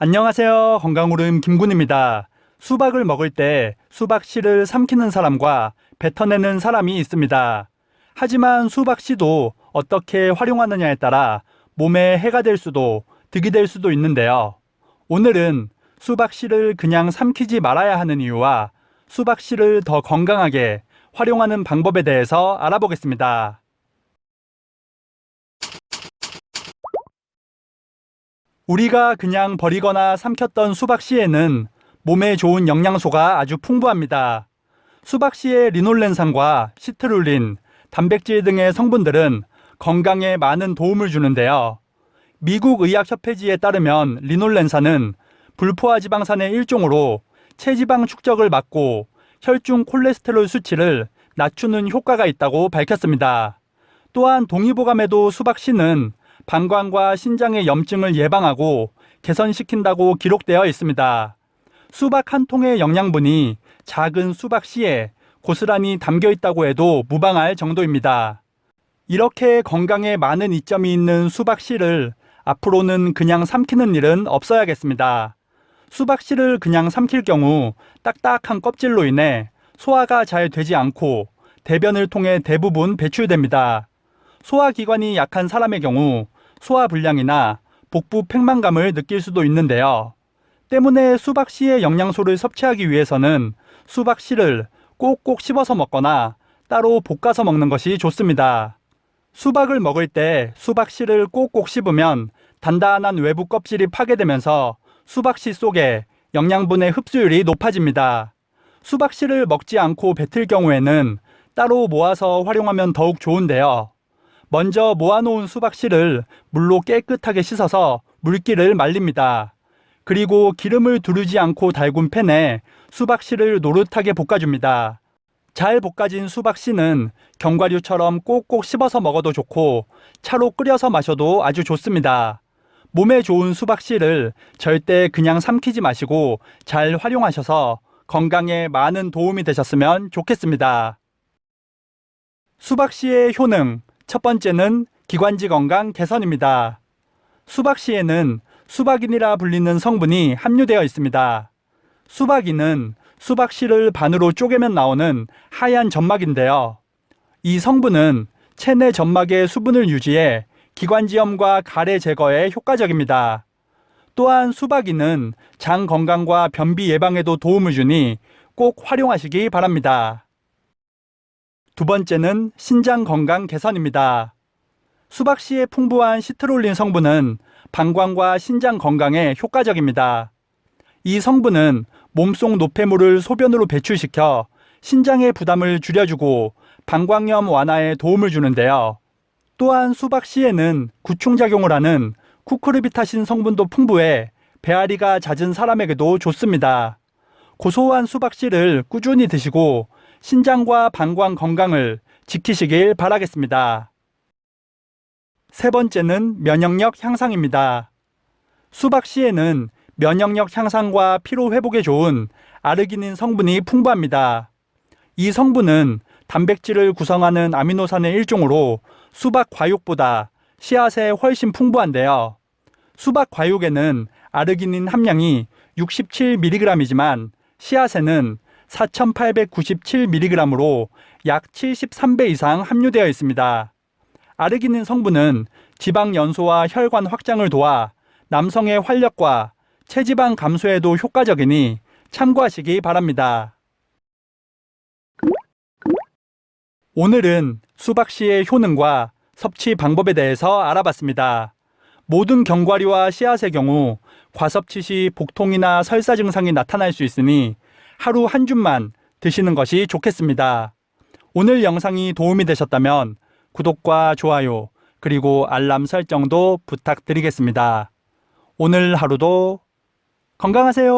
안녕하세요. 건강오름 김군입니다. 수박을 먹을 때 수박 씨를 삼키는 사람과 뱉어내는 사람이 있습니다. 하지만 수박 씨도 어떻게 활용하느냐에 따라 몸에 해가 될 수도 득이 될 수도 있는데요. 오늘은 수박 씨를 그냥 삼키지 말아야 하는 이유와 수박 씨를 더 건강하게 활용하는 방법에 대해서 알아보겠습니다. 우리가 그냥 버리거나 삼켰던 수박 씨에는 몸에 좋은 영양소가 아주 풍부합니다. 수박 씨의 리놀렌산과 시트룰린, 단백질 등의 성분들은 건강에 많은 도움을 주는데요. 미국 의학협회지에 따르면 리놀렌산은 불포화 지방산의 일종으로 체지방 축적을 막고 혈중 콜레스테롤 수치를 낮추는 효과가 있다고 밝혔습니다. 또한 동의보감에도 수박 씨는 방광과 신장의 염증을 예방하고 개선시킨다고 기록되어 있습니다. 수박 한 통의 영양분이 작은 수박 씨에 고스란히 담겨 있다고 해도 무방할 정도입니다. 이렇게 건강에 많은 이점이 있는 수박 씨를 앞으로는 그냥 삼키는 일은 없어야겠습니다. 수박 씨를 그냥 삼킬 경우 딱딱한 껍질로 인해 소화가 잘 되지 않고 대변을 통해 대부분 배출됩니다. 소화기관이 약한 사람의 경우 소화불량이나 복부 팽만감을 느낄 수도 있는데요. 때문에 수박 씨의 영양소를 섭취하기 위해서는 수박 씨를 꼭꼭 씹어서 먹거나 따로 볶아서 먹는 것이 좋습니다. 수박을 먹을 때 수박 씨를 꼭꼭 씹으면 단단한 외부 껍질이 파괴되면서 수박 씨 속에 영양분의 흡수율이 높아집니다. 수박 씨를 먹지 않고 뱉을 경우에는 따로 모아서 활용하면 더욱 좋은데요. 먼저 모아놓은 수박 씨를 물로 깨끗하게 씻어서 물기를 말립니다. 그리고 기름을 두르지 않고 달군 팬에 수박 씨를 노릇하게 볶아줍니다. 잘 볶아진 수박 씨는 견과류처럼 꼭꼭 씹어서 먹어도 좋고 차로 끓여서 마셔도 아주 좋습니다. 몸에 좋은 수박 씨를 절대 그냥 삼키지 마시고 잘 활용하셔서 건강에 많은 도움이 되셨으면 좋겠습니다. 수박 씨의 효능 첫 번째는 기관지 건강 개선입니다. 수박 씨에는 수박인이라 불리는 성분이 함유되어 있습니다. 수박인은 수박 씨를 반으로 쪼개면 나오는 하얀 점막인데요. 이 성분은 체내 점막의 수분을 유지해 기관지염과 가래 제거에 효과적입니다. 또한 수박인은 장 건강과 변비 예방에도 도움을 주니 꼭 활용하시기 바랍니다. 두 번째는 신장 건강 개선입니다. 수박 씨의 풍부한 시트롤린 성분은 방광과 신장 건강에 효과적입니다. 이 성분은 몸속 노폐물을 소변으로 배출시켜 신장의 부담을 줄여주고 방광염 완화에 도움을 주는데요. 또한 수박 씨에는 구충작용을 하는 쿠크르비타신 성분도 풍부해 배앓이가 잦은 사람에게도 좋습니다. 고소한 수박 씨를 꾸준히 드시고 신장과 방광 건강을 지키시길 바라겠습니다. 세 번째는 면역력 향상입니다. 수박 씨에는 면역력 향상과 피로 회복에 좋은 아르기닌 성분이 풍부합니다. 이 성분은 단백질을 구성하는 아미노산의 일종으로 수박 과육보다 씨앗에 훨씬 풍부한데요. 수박 과육에는 아르기닌 함량이 67mg이지만 씨앗에는 4,897mg으로 약 73배 이상 함유되어 있습니다. 아르기닌 성분은 지방 연소와 혈관 확장을 도와 남성의 활력과 체지방 감소에도 효과적이니 참고하시기 바랍니다. 오늘은 수박 씨의 효능과 섭취 방법에 대해서 알아봤습니다. 모든 견과류와 씨앗의 경우 과섭취 시 복통이나 설사 증상이 나타날 수 있으니 하루 한 줌만 드시는 것이 좋겠습니다. 오늘 영상이 도움이 되셨다면 구독과 좋아요 그리고 알람 설정도 부탁드리겠습니다. 오늘 하루도 건강하세요.